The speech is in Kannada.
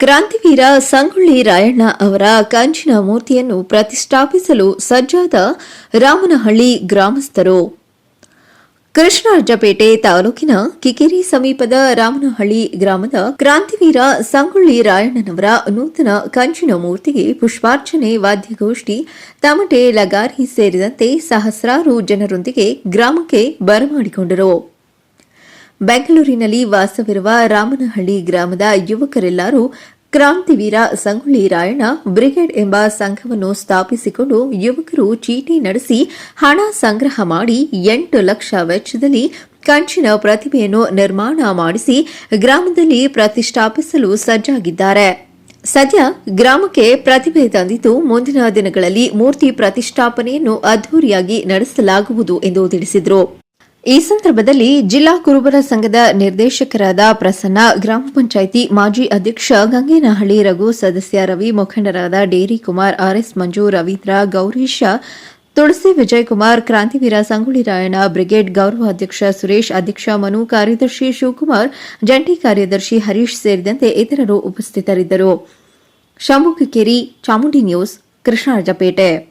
ಕ್ರಾಂತಿವೀರ ಸಂಗೊಳ್ಳಿ ರಾಯಣ್ಣ ಅವರ ಕಂಚಿನ ಮೂರ್ತಿಯನ್ನು ಪ್ರತಿಷ್ಠಾಪಿಸಲು ಸಜ್ಜಾದ ರಾಮನಹಳ್ಳಿ ಗ್ರಾಮಸ್ಥರು. ಕೃಷ್ಣರಾಜಪೇಟೆ ತಾಲೂಕಿನ ಕಿಕಿರಿ ಸಮೀಪದ ರಾಮನಹಳ್ಳಿ ಗ್ರಾಮದ ಕ್ರಾಂತಿವೀರ ಸಂಗೊಳ್ಳಿ ರಾಯಣ್ಣನವರ ನೂತನ ಕಂಚಿನ ಮೂರ್ತಿಗೆ ಪುಷ್ಪಾರ್ಚನೆ, ವಾದ್ಯಗೋಷ್ಠಿ, ತಮಟೆ, ಲಗಾರಿ ಸೇರಿದಂತೆ ಸಹಸ್ರಾರು ಜನರೊಂದಿಗೆ ಗ್ರಾಮಕ್ಕೆ ಬರಮಾಡಿಕೊಂಡರು. ಬೆಂಗಳೂರಿನಲ್ಲಿ ವಾಸವಿರುವ ರಾಮನಹಳ್ಳಿ ಗ್ರಾಮದ ಯುವಕರೆಲ್ಲರೂ ಕ್ರಾಂತಿವೀರ ಸಂಗೊಳ್ಳಿ ರಾಯಣ್ಣ ಬ್ರಿಗೇಡ್ ಎಂಬ ಸಂಘವನ್ನು ಸ್ಥಾಪಿಸಿಕೊಂಡು ಯುವಕರು ಚೀಟಿ ನಡೆಸಿ ಹಣ ಸಂಗ್ರಹ ಮಾಡಿ ಎಂಟು ಲಕ್ಷ ವೆಚ್ಚದಲ್ಲಿ ಕಂಚಿನ ಪ್ರತಿಮೆಯನ್ನು ನಿರ್ಮಾಣ ಮಾಡಿಸಿ ಗ್ರಾಮದಲ್ಲಿ ಪ್ರತಿಷ್ಠಾಪಿಸಲು ಸಜ್ಜಾಗಿದ್ದಾರೆ. ಸದ್ಯ ಗ್ರಾಮಕ್ಕೆ ಪ್ರತಿಭೆ ತಂದಿದ್ದು ಮುಂದಿನ ದಿನಗಳಲ್ಲಿ ಮೂರ್ತಿ ಪ್ರತಿಷ್ಠಾಪನೆಯನ್ನು ಅದ್ದೂರಿಯಾಗಿ ನಡೆಸಲಾಗುವುದು ಎಂದು ತಿಳಿಸಿದರು. ಈ ಸಂದರ್ಭದಲ್ಲಿ ಜಿಲ್ಲಾ ಕುರುಬರ ಸಂಘದ ನಿರ್ದೇಶಕರಾದ ಪ್ರಸನ್ನ, ಗ್ರಾಮ ಪಂಚಾಯಿತಿ ಮಾಜಿ ಅಧ್ಯಕ್ಷ ಗಂಗೇನಹಳ್ಳಿ, ರಘು ಸದಸ್ಯ ರವಿ, ಮುಖಂಡರಾದ Dairy Kumar, RS Manju, Ravindra, Gowrisha, Tulasi Vijayakumar, Krantiveera Sangolli Rayanna, Brigade ಗೌರವ ಅಧ್ಯಕ್ಷ ಸುರೇಶ್, ಅಧ್ಯಕ್ಷ ಮನು, ಕಾರ್ಯದರ್ಶಿ ಶಿವಕುಮಾರ್, ಜಂಟಿ ಕಾರ್ಯದರ್ಶಿ ಹರೀಶ್ ಸೇರಿದಂತೆ ಇತರರು ಉಪಸ್ಥಿತರಿದ್ದರು. ಶಂಭು ಚಾಮುಂಡಿ ನ್ಯೂಸ್, ಕೃಷ್ಣರಾಜಪೇಟೆ.